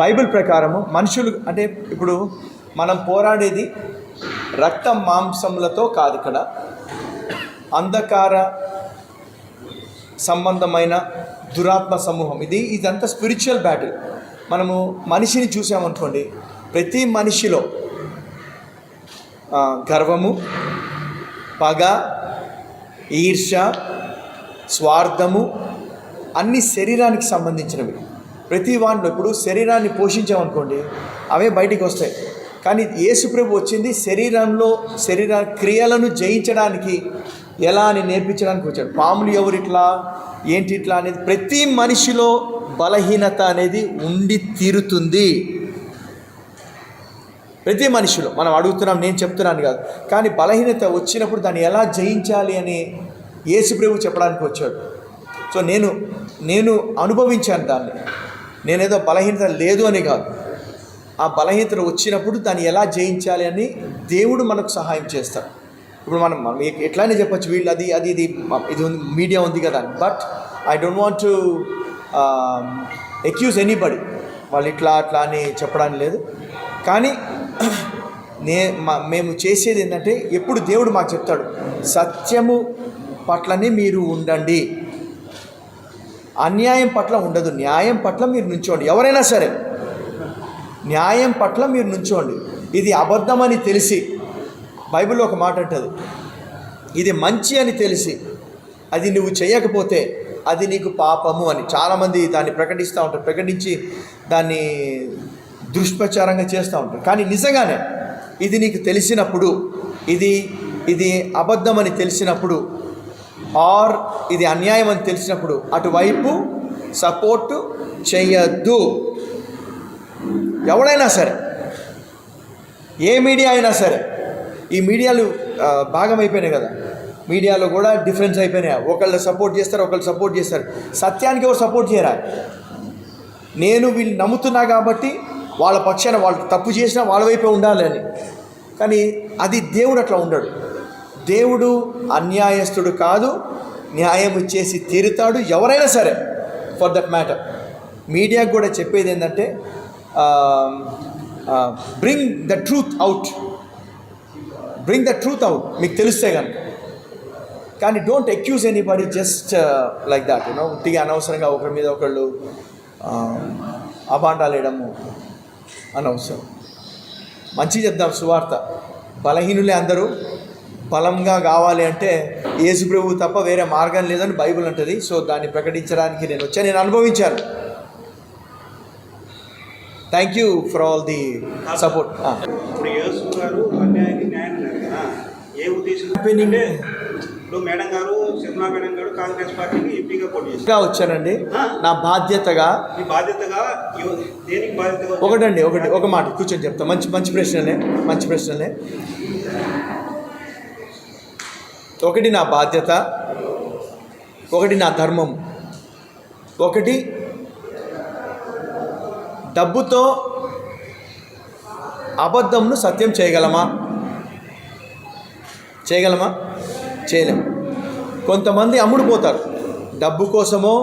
Bible ప్రకారము మనుషులు అంటే ఇప్పుడు మనం పోరాడేది రక్త మాంసములతో కాదు ఇక్కడ. అంధకార సంబంధమైన దురాత్మ సమూహం. ఇది ఇదంతా స్పిరిచువల్ బ్యాటిల్ మనము మనిషిని చూసామనుకోండి ప్రతి మనిషిలో గర్వము పగ ఈర్ష స్వార్థము అన్ని శరీరానికి సంబంధించినవి. ప్రతి వాటిలో ఇప్పుడు శరీరాన్ని పోషించామనుకోండి అవే బయటికి వస్తాయి. కానీ యేసుప్రభు వచ్చింది శరీరంలో శరీర క్రియలను జయించడానికి ఎలా అని నేర్పించడానికి వచ్చాడు. పాములు ఎవరు ఇట్లా ఏంటి ఇట్లా అనేది ప్రతి మనిషిలో బలహీనత అనేది ఉండి తీరుతుంది. ప్రతి మనిషిలో మనం అడుగుతున్నాం నేను చెప్తున్నాను కాదు. కానీ బలహీనత వచ్చినప్పుడు దాన్ని ఎలా జయించాలి అని యేసుప్రభు చెప్పడానికి వచ్చాడు. సో నేను నేను అనుభవించాను దాన్ని. నేనేదో బలహీనత లేదు అని కాదు. ఆ బలహీనత వచ్చినప్పుడు దాన్ని ఎలా జయించాలి అని దేవుడు మనకు సహాయం చేస్తాడు. ఇప్పుడు మనం మనం ఎ- ఎట్లానే చెప్పొచ్చు వీళ్ళు అది అది ఇది ఇది ఉంది మీడియా ఉంది కదా but I don't want to accuse anybody. వాళ్ళు ఇట్లా అట్లా అని చెప్పడానికి లేదు. కానీ నే మా మేము చేసేది ఏంటంటే ఎప్పుడు దేవుడు మాకు చెప్తాడు సత్యము పట్లనే మీరు ఉండండి. అన్యాయం పట్ల ఉండదు. న్యాయం పట్ల మీరు నుంచోండి. ఎవరైనా సరే న్యాయం పట్ల మీరు నుంచోండి. ఇది అబద్ధమని తెలిసి బైబిల్లో ఒక మాట అంటది ఇది మంచి అని తెలిసి అది నువ్వు చేయకపోతే అది నీకు పాపము అని. చాలామంది దాన్ని ప్రకటిస్తూ ఉంటారు ప్రకటించి దాన్ని దుష్ప్రచారంగా చేస్తూ ఉంటారు. కానీ నిజంగానే ఇది నీకు తెలిసినప్పుడు ఇది ఇది అబద్ధమని తెలిసినప్పుడు ఆర్ ఇది అన్యాయం అని తెలిసినప్పుడు అటువైపు సపోర్టు చేయద్దు. ఎవడైనా సరే ఏ మీడియా అయినా సరే ఈ మీడియాలు భాగం అయిపోయినాయి కదా. మీడియాలో కూడా డిఫరెన్స్ అయిపోయినాయి? ఒకళ్ళు సపోర్ట్ చేస్తారు ఒకళ్ళు సపోర్ట్ చేస్తారు. సత్యానికి ఎవరు సపోర్ట్ చేయరా? నేను వీళ్ళు నమ్ముతున్నా కాబట్టి వాళ్ళ పక్షాన వాళ్ళు తప్పు చేసినా వాళ్ళ వైపే ఉండాలి అని. కానీ అది దేవుడు అట్లా ఉండడు. దేవుడు అన్యాయస్తుడు కాదు న్యాయం చేసి తీరుతాడు ఎవరైనా సరే ఫర్ దట్ మ్యాటర్ మీడియాకు కూడా చెప్పేది ఏంటంటే bring the truth out bring the truth out మీకు తెలిస్తే కనుక. కానీ don't accuse anybody just like that you know ఉట్టిగా అనవసరంగా ఒకరి మీద ఒకళ్ళు అబాండాలు వేయడము అనవసరం. మంచి చెప్దాం సువార్త. బలహీనులే అందరూ బలంగా కావాలి అంటే యేసు ప్రభు తప్ప వేరే మార్గం లేదని బైబిల్ అంటది. సో దాన్ని ప్రకటించడానికి నేను వచ్చాను నేను అనుభవించాను. Thank you for all the support ఇప్పుడు యేసు గారు ఏ ఉద్దేశం? మేడం గారు మేడం గారు కాంగ్రెస్ పార్టీకి ఎంపీగా పోటీ చేశారు. ఇంకా వచ్చానండి. నా బాధ్యతగా మీ బాధ్యతగా దేనికి బాధ్యతగా ఒకటండి ఒకటి ఒక మాట కూర్చొని చెప్తా. మంచి మంచి ప్రశ్నలే మంచి ప్రశ్నలే. ఒకటి నా బాధ్యత ఒకటి నా ధర్మం ఒకటి డబ్బుతో అబద్ధంను సత్యం చేయగలమా? చేయగలమా? చేయలేం. కొంతమంది అమ్ముడుపోతారు డబ్బు కోసమో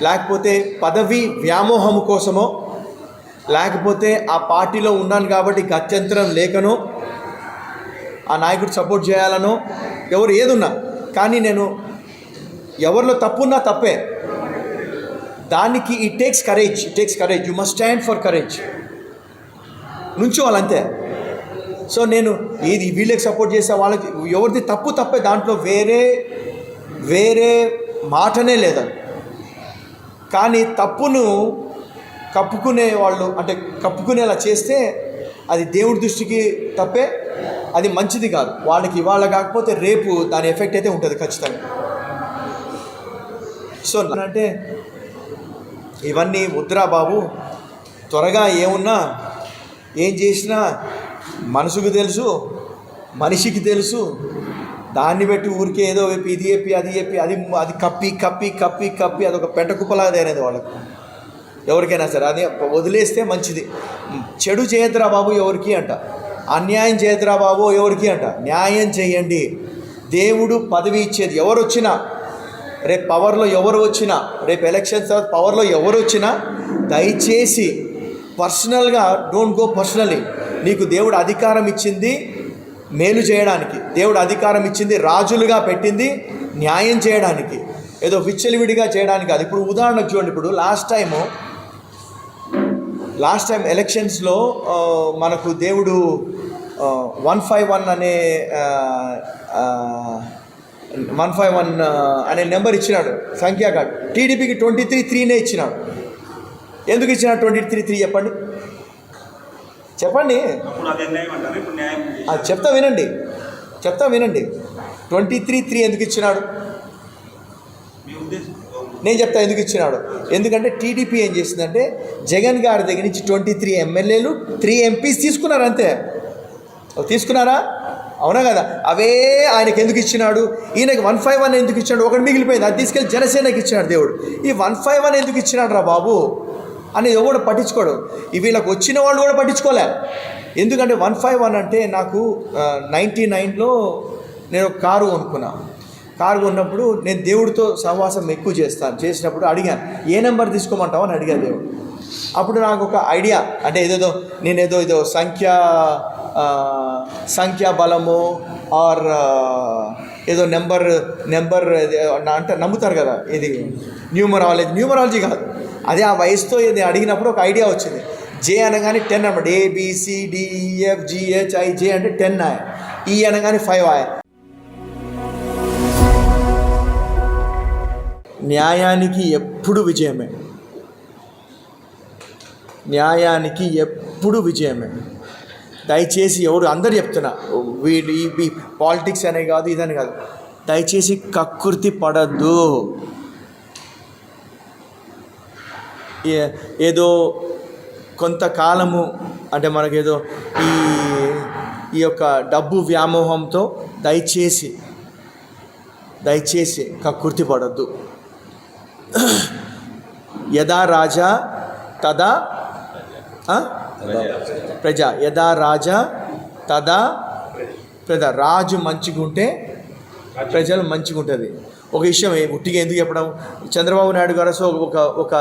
లేకపోతే పదవి వ్యామోహం కోసమో లేకపోతే ఆ పార్టీలో ఉన్నాను కాబట్టి గత్యంతరం లేకనో ఆ నాయకుడు సపోర్ట్ చేయాలనో ఎవరు ఏదున్నా. కానీ నేను ఎవరిలో తప్పున్నా తప్పే. దానికి it takes courage it takes courage you must stand for courage నుంచోవాలంతే. So నేను ఇది వీళ్ళకి సపోర్ట్ చేసే వాళ్ళకి ఎవరిది తప్పు తప్పే దాంట్లో వేరే వేరే మాటనే లేదని కానీ తప్పును కప్పుకునే వాళ్ళు అంటే కప్పుకునేలా చేస్తే అది దేవుడి దృష్టికి తప్పే. అది మంచిది కాదు. వాళ్ళకి ఇవాళ కాకపోతే రేపు దాని ఎఫెక్ట్ అయితే ఉంటుంది ఖచ్చితంగా. సో అంటే ఇవన్నీ వద్దురా బాబు. త్వరగా ఏమున్నా ఏం చేసినా మనసుకు తెలుసు మనిషికి తెలుసు. దాన్ని బట్టి ఊరికే ఏదో చెప్పి ఇది చెప్పి అది చెప్పి అది అది కప్పి కప్పి కప్పి కప్పి అదొక పెంట కుప్పలాగా అనేది వాళ్ళకు. ఎవరికైనా సరే అది వదిలేస్తే మంచిది. చెడు చేయద్దురా బాబు ఎవరికి అంట. అన్యాయం చేద్దురా బాబు ఎవరికి అంట? న్యాయం చేయండి. దేవుడు పదవి ఇచ్చేది ఎవరు వచ్చినా రేపు పవర్లో ఎవరు వచ్చినా రేపు ఎలక్షన్ తర్వాత పవర్లో ఎవరు వచ్చినా దయచేసి పర్సనల్గా డోంట్ గో పర్సనలీ నీకు దేవుడు అధికారం ఇచ్చింది మేలు చేయడానికి. దేవుడు అధికారం ఇచ్చింది రాజులుగా పెట్టింది న్యాయం చేయడానికి. ఏదో విచ్చలివిడిగా చేయడానికి అది ఇప్పుడు ఉదాహరణకు చూడండి ఇప్పుడు లాస్ట్ టైము లాస్ట్ టైం ఎలక్షన్స్లో మనకు దేవుడు వన్ ఫైవ్ వన్ అనే వన్ ఫైవ్ వన్ అనే నెంబర్ ఇచ్చినాడు సంఖ్యా కార్డ్ టీడీపీకి ట్వంటీ త్రీ త్రీనే ఇచ్చినాడు. ఎందుకు ఇచ్చినాడు ట్వంటీ త్రీ త్రీ చెప్పండి? చెప్పండి. చెప్తా వినండి. చెప్తా వినండి. ట్వంటీ త్రీ త్రీ ఎందుకు ఇచ్చినాడు? నేను చెప్తా ఎందుకు ఇచ్చినాడు? ఎందుకంటే టీడీపీ ఏం చేసిందంటే జగన్ గారి దగ్గర నుంచి ట్వంటీ త్రీ ఎమ్మెల్యేలు త్రీ ఎంపీస్ తీసుకున్నారు అంతే. తీసుకున్నారా? అవునా కదా? అవే ఆయనకి ఎందుకు ఇచ్చినాడు? ఈయనకి వన్ ఫైవ్ వన్ ఎందుకు ఇచ్చినాడు? ఒకటి మిగిలిపోయింది. అది తీసుకెళ్ళి జనసేనకి ఇచ్చినాడు దేవుడు. ఈ వన్ ఫైవ్ వన్ ఎందుకు ఇచ్చినాడు రా బాబు? అని ఎవడు పట్టించుకోడు. వీళ్ళకి వచ్చిన వాళ్ళు కూడా పట్టించుకోలే. ఎందుకంటే వన్ ఫైవ్ వన్ అంటే నాకు నైంటీ నైన్లో నేను ఒక కారు కొనుక్కున్నాను కారు కొన్నప్పుడు నేను దేవుడితో సహవాసం ఎక్కువ చేస్తాను. చేసినప్పుడు అడిగాను ఏ నెంబర్ తీసుకోమంటావు? అని అడిగాను దేవుడు. అప్పుడు నాకు ఒక ఐడియా అంటే ఏదేదో నేను ఏదో ఏదో సంఖ్య సంఖ్యా బలము ఆర్ ఏదో నెంబర్ నెంబర్ అంటే నమ్ముతారు కదా ఇది న్యూమరాలజీ న్యూమరాలజీ కాదు. అదే ఆ వయసుతో ఇది అడిగినప్పుడు ఒక ఐడియా వచ్చింది. జే అనగానే టెన్ అనమాట ఏబిసిడిఈఎఫ్ జిహెచ్ఐ జే అంటే టెన్ ఆయ్. ఈ అనగానే ఫైవ్ ఆయ్. న్యాయానికి ఎప్పుడు విజయమే. న్యాయానికి ఎప్పుడు విజయమే. దయచేసి ఎవరు అందరు చెప్తున్నా వీళ్ళు ఈ పాలిటిక్స్ అనే కాదు ఇదని కాదు. దయచేసి కక్కుర్తి పడద్దు. ఏదో కొంతకాలము అంటే మనకేదో ఈ ఈ యొక్క డబ్బు వ్యామోహంతో దయచేసి దయచేసి కక్కుర్తి పడద్దు. యదా రాజా తదా ప్రజ. యదా రాజా తదా ప్రజ. రాజు మంచిగుంటే ప్రజలు మంచిగా ఉంటుంది ఒక విషయం ఉట్టిగా ఎందుకు చెప్పడం? చంద్రబాబు నాయుడు గారు సో ఒక ఒక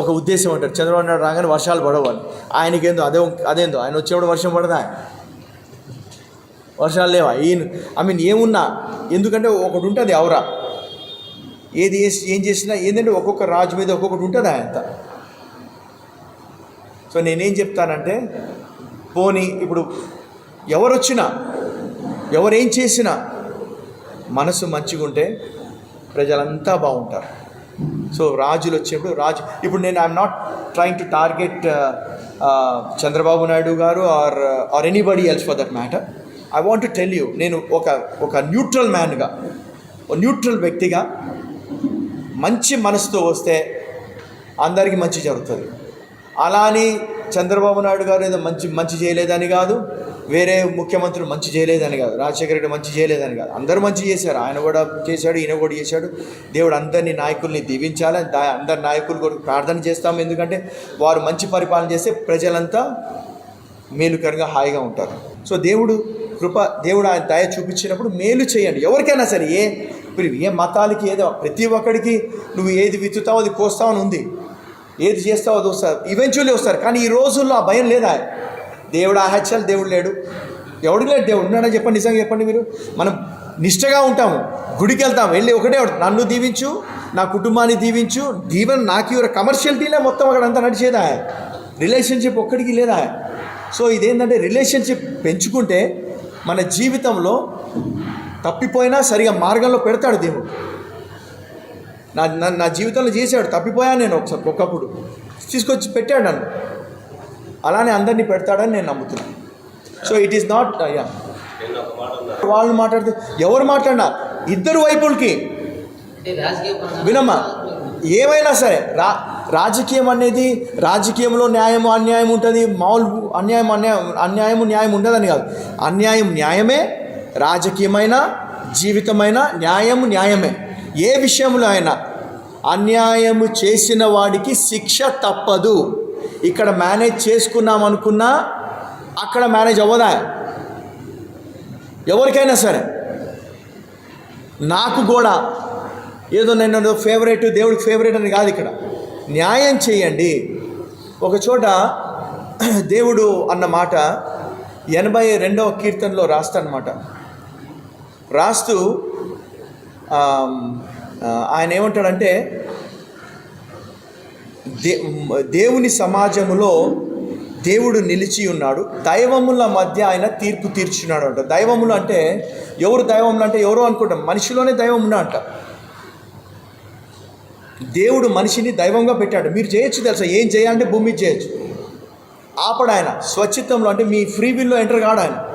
ఒక ఉద్దేశం ఉంటారు చంద్రబాబు నాయుడు రాగానే వర్షాలు పడవాలి. ఆయనకేందో అదే అదేందో ఆయన వచ్చేప్పుడు వర్షం పడదా? వర్షాలు లేవా? ఈయన ఐ మీన్ ఏమున్నా? ఎందుకంటే ఒకటి ఉంటుంది అవరా ఏది చేసి ఏం చేసినా ఏంటంటే ఒక్కొక్క రాజు మీద ఒక్కొక్కటి ఉంటుంది ఆయన సో నేనేం చెప్తానంటే పోనీ ఇప్పుడు ఎవరొచ్చినా ఎవరేం చేసినా మనసు మంచిగా ఉంటే ప్రజలంతా బాగుంటారు. సో రాజులు వచ్చినప్పుడు రాజు ఇప్పుడు నేను I'm not trying to target Chandrababu Naidu గారు or or anybody else for that matter I want to tell you నేను ఒక ఒక న్యూట్రల్ మ్యాన్గా న్యూట్రల్ వ్యక్తిగా మంచి మనసుతో వస్తే అందరికీ మంచి జరుగుతుంది. అలా అని చంద్రబాబు నాయుడు గారు ఏదో మంచి మంచి చేయలేదని కాదు వేరే ముఖ్యమంత్రులు మంచి చేయలేదని కాదు రాజశేఖర రెడ్డి మంచి చేయలేదని కాదు. అందరూ మంచి చేశారు. ఆయన కూడా చేశాడు ఈయన కూడా చేశాడు. దేవుడు అందరినీ నాయకుల్ని దీవించాలని దా అందరి నాయకులు కూడా ప్రార్థన చేస్తాం. ఎందుకంటే వారు మంచి పరిపాలన చేస్తే ప్రజలంతా మేలుకరంగా హాయిగా ఉంటారు. సో దేవుడు కృప దేవుడు ఆయన దయ చూపించినప్పుడు మేలు చేయండి. ఎవరికైనా సరే ఏ ఇప్పుడు ఏ మతాలకి ఏదో ప్రతి ఒక్కడికి నువ్వు ఏది విత్తుతావు అది కోస్తావు అని ఉంది. ఏది చేస్తావు అది వస్తారు ఈవెన్చువల్లీ వస్తారు కానీ ఈ రోజుల్లో ఆ భయం లేదా? దేవుడు ఆహత్యాలు దేవుడు లేడు. ఎవడు లేడు? దేవుడు ఉన్నాడని చెప్పండి నిజంగా చెప్పండి మీరు. మనం నిష్టగా ఉంటాము. గుడికి వెళ్తాం. వెళ్ళి ఒకటే ఒకటి, నన్ను దీవించు నా కుటుంబాన్ని దీవించు దీవెన నాకు ఇవ్వరు. కమర్షియల్టీలే మొత్తం అక్కడ అంతా నడిచేదా? రిలేషన్షిప్ ఒక్కడికి లేదా? సో ఇదేంటంటే రిలేషన్షిప్ పెంచుకుంటే మన జీవితంలో తప్పిపోయినా సరిగా మార్గంలో పెడతాడు దేవుడు. నా నా నా జీవితంలో చేశాడు తప్పిపోయాను నేను ఒకసారి ఒకప్పుడు. తీసుకొచ్చి పెట్టాడు నన్ను. అలానే అందరినీ పెడతాడని నేను నమ్ముతున్నాను so it is not yeah వాళ్ళు మాట్లాడితే ఎవరు మాట్లాడినా ఇద్దరు వైపులకి వినమ్మా ఏమైనా సరే రా రాజకీయం అనేది రాజకీయంలో న్యాయం అన్యాయం ఉంటుంది మామూలు అన్యాయం అన్యాయం అన్యాయము న్యాయం ఉండదని కాదు. అన్యాయం న్యాయమే రాజకీయమైన జీవితమైన న్యాయము న్యాయమే. ఏ విషయంలో అయినా అన్యాయము చేసిన వాడికి శిక్ష తప్పదు. ఇక్కడ మేనేజ్ చేసుకున్నాం అనుకున్నా అక్కడ మేనేజ్ అవ్వదా? ఎవరికైనా సరే. నాకు కూడా ఏదో నేను ఫేవరెట్ దేవుడికి ఫేవరెట్ అని కాదు ఇక్కడ. న్యాయం చేయండి. ఒక చోట దేవుడు అన్న మాట ఎనభై రెండవ కీర్తనలో రాస్తానమాట రాస్తూ ఆయన ఏమంటాడంటే దే దేవుని సమాజములో దేవుడు నిలిచి ఉన్నాడు. దైవముల మధ్య ఆయన తీర్పు తీర్చున్నాడు అంట దైవములు అంటే ఎవరు దైవములు అంటే ఎవరో అనుకుంటాం మనిషిలోనే దైవం ఉన్నా అంట. దేవుడు మనిషిని దైవంగా పెట్టాడు. మీరు చేయొచ్చు తెలుసా? ఏం చేయాలంటే భూమి చేయొచ్చు. ఆపడాయన ఆయన అంటే మీ ఫ్రీ విల్లో ఎంటర్ కాడాయన.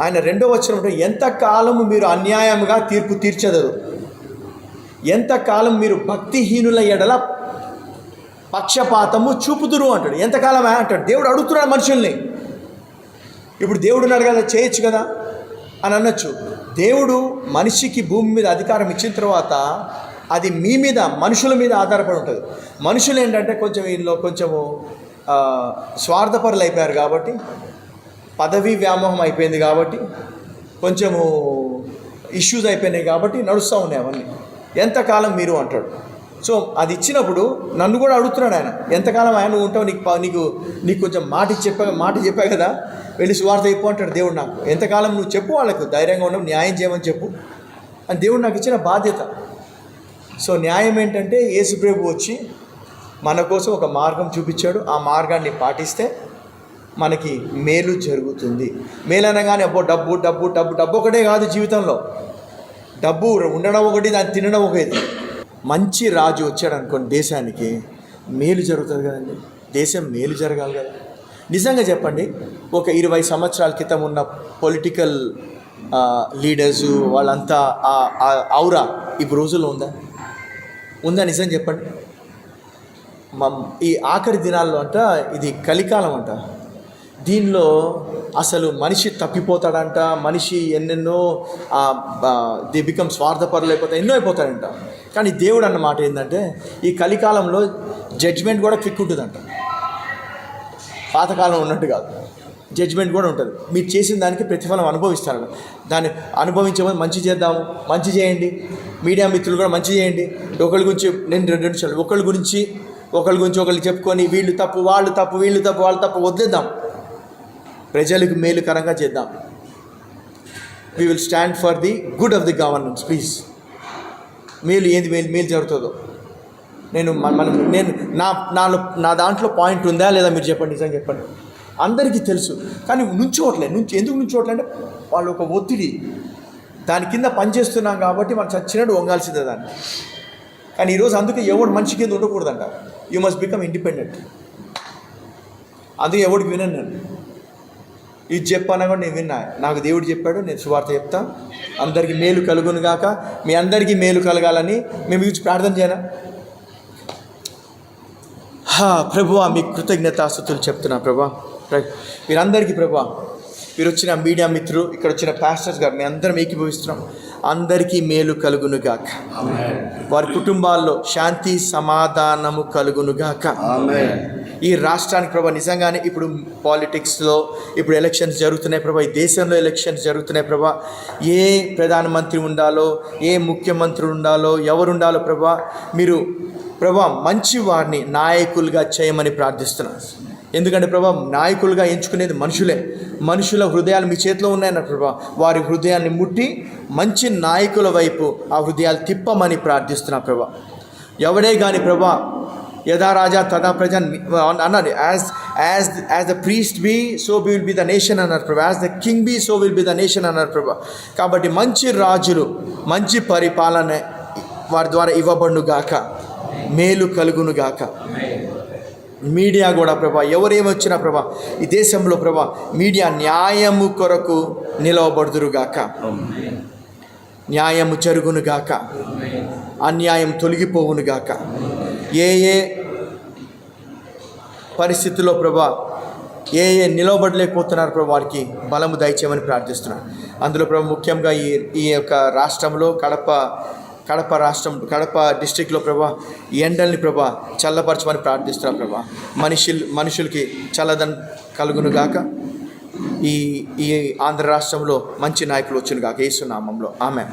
ఆయన రెండో వచ్చిన ఎంతకాలము మీరు అన్యాయముగా తీర్పు తీర్చదరు? ఎంతకాలం మీరు భక్తిహీనుల ఎడల పక్షపాతము చూపుదురు అంటాడు. ఎంతకాలం అంటాడు. దేవుడు అడుగుతున్నాడు మనుషుల్ని. ఇప్పుడు దేవుడు ఉన్నాడు కదా చేయొచ్చు కదా? అని అనొచ్చు. దేవుడు మనిషికి భూమి మీద అధికారం ఇచ్చిన తర్వాత అది మీ మీద మనుషుల మీద ఆధారపడి ఉంటుంది. మనుషులు ఏంటంటే కొంచెం వీళ్ళు కొంచెము స్వార్థపరులు అయిపోయారు కాబట్టి పదవీ వ్యామోహం అయిపోయింది కాబట్టి కొంచెము ఇష్యూస్ అయిపోయినాయి కాబట్టి నడుస్తూ ఉన్నాయి అవన్నీ. ఎంతకాలం మీరు అంటాడు. సో అది ఇచ్చినప్పుడు నన్ను కూడా అడుగుతున్నాడు ఆయన. ఎంతకాలం ఆయన నువ్వు ఉంటావు నీకు ప- నీకు నీకు కొంచెం మాట చెప్పా మాట చెప్పా కదా వెళ్ళి సువార్త చెప్పు అంటాడు దేవుడు నాకు. ఎంతకాలం నువ్వు చెప్పు వాళ్ళకు ధైర్యంగా ఉండవు న్యాయం చేయమని చెప్పు. అని దేవుడు నాకు ఇచ్చిన బాధ్యత. సో న్యాయం ఏంటంటే యేసుప్రభు వచ్చి మన కోసం ఒక మార్గం చూపించాడు. ఆ మార్గాన్ని పాటిస్తే మనకి మేలు జరుగుతుంది. మేలు అనగానే అబ్బో డబ్బు డబ్బు డబ్బు డబ్బు ఒకటే కాదు జీవితంలో. డబ్బు ఉండడం ఒకటి దాన్ని తినడం ఒకటి. మంచి రాజు వచ్చాడు అనుకోండి దేశానికి మేలు జరుగుతుంది కదండి. దేశం మేలు జరగాలి కదా. నిజంగా చెప్పండి ఒక ఇరవై సంవత్సరాల క్రితం ఉన్న పొలిటికల్ లీడర్సు వాళ్ళంతా ఆ- ఔరా ఇప్పుడు రోజుల్లో ఉందా? ఉందా నిజం చెప్పండి? మ ఈ ఆఖరి దినాల్లో అంట ఇది కలికాలం అంట. దీనిలో అసలు మనిషి తప్పిపోతాడంట మనిషి ఎన్నెన్నో ది బికమ్ స్వార్థపరులు అయిపోతాయి ఎన్నో అయిపోతాడంట. కానీ దేవుడు అన్నమాట ఏంటంటే ఈ కలికాలంలో జడ్జ్మెంట్ కూడా క్విక్ ఉంటుందంట. పాతకాలం ఉన్నట్టు కాదు. జడ్జ్మెంట్ కూడా ఉంటుంది. మీరు చేసిన దానికి ప్రతిఫలం అనుభవిస్తారు దాన్ని అనుభవించమని మంచి చేద్దాము మంచి చేయండి. మీడియా మిత్రులు కూడా మంచి చేయండి. ఒకరి గురించి నేను రెండు రెండు నిమిషాలు ఒకరి గురించి ఒకరి గురించి ఒకరికి చెప్పుకొని వీళ్ళు తప్పు వాళ్ళు తప్పు వీళ్ళు తప్పు వాళ్ళు తప్పు వదిలేద్దాం. ప్రజలకు మేలుకరంగా చేద్దాం. We will stand for the good of the governance please మేలు ఏంది మేలు? మేలు జరుగుతుందో. నేను మనం నేను నా నాలో నా దాంట్లో పాయింట్ ఉందా లేదా మీరు చెప్పండి నిజంగా చెప్పండి. అందరికీ తెలుసు. కానీ నుంచోట్లే నుంచి ఎందుకు నుంచోట్లే అంటే వాళ్ళు ఒక ఒత్తిడి. దాని కింద పనిచేస్తున్నాం కాబట్టి మనం చచ్చినట్టు వంగాల్సిందే దాన్ని. కానీ ఈరోజు అందుకే ఎవడు మనిషి కింద ఉండకూడదంట. యూ మస్ట్ బికమ్ ఇండిపెండెంట్ అందుకే ఎవడికి వినను నేను. ఇది చెప్పానా కూడా నేను విన్నా. నాకు దేవుడు చెప్పాడు నేను సువార్త చెప్తా. అందరికీ మేలు కలుగును గాక. మీ అందరికీ మేలు కలగాలని మేము గురించి ప్రార్థన చేయనా? హా ప్రభువా మీ కృతజ్ఞతాస్థుతులు చెప్తున్నా ప్రభా. ప్ర- మీరందరికీ ప్రభా మీరు వచ్చిన మీడియా మిత్రులు ఇక్కడ వచ్చిన పాస్టర్స్ గారు మేము అందరం ఏకీభవిస్తున్నాం. అందరికీ మేలు కలుగునుగాక వారి కుటుంబాల్లో శాంతి సమాధానము కలుగునుగాక ఈ రాష్ట్రానికి ప్రభా నిజంగానే ఇప్పుడు పాలిటిక్స్లో ఇప్పుడు ఎలక్షన్స్ జరుగుతున్నాయి ప్రభా ఈ దేశంలో ఎలక్షన్స్ జరుగుతున్నాయి ప్రభా ఏ ప్రధానమంత్రి ఉండాలో ఏ ముఖ్యమంత్రి ఉండాలో ఎవరుండాలో ప్రభా మీరు ప్రభా మంచి వారిని నాయకులుగా చేయమని ప్రార్థిస్తున్నాను ఎందుకంటే ప్రభా నాయకులుగా ఎంచుకునేది మనుషులే. మనుషుల హృదయాలు మీ చేతిలో ఉన్నాయన్న ప్రభా. వారి హృదయాన్ని ముట్టి మంచి నాయకుల వైపు ఆ హృదయాలు తిప్పమని ప్రార్థిస్తున్నా ప్రభా. ఎవడే కానీ ప్రభా యథా రాజా తదా ప్రజ అన్నారు as as as the priest be so will be the nation అన్నారు ప్రభా. As the king be so will be the nation అన్నారు ప్రభా. కాబట్టి మంచి రాజులు మంచి పరిపాలన వారి ద్వారా ఇవ్వబడును గాక. మేలు కలుగును గాక. మీడియా కూడా ప్రభా ఎవరేమొచ్చినా ప్రభా ఈ దేశంలో ప్రభా మీడియా న్యాయము కొరకు నిలవబడుదురుగాక న్యాయము జరుగునుగాక అన్యాయం తొలగిపోవునుగాక ఏ ఏ పరిస్థితుల్లో ప్రభా ఏ ఏ నిలవబడలేకపోతున్నారు ప్రభు వారికి బలము దయచేయమని ప్రార్థిస్తున్నాను. అందులో ప్రభు ముఖ్యంగా ఈ ఈ యొక్క రాష్ట్రంలో కడప కడప రాష్ట్రం కడప డిస్టిక్లో ప్రభా ఎండల్ని ప్రభా చల్లపరచమని ప్రార్థిస్తున్నారు ప్రభా. మనుషులు మనుషులకి చల్లదనం కలుగును గాక. ఈ ఈ ఆంధ్ర రాష్ట్రంలో మంచి నాయకులు వచ్చును గాక. ఏసునామంలో. ఆమె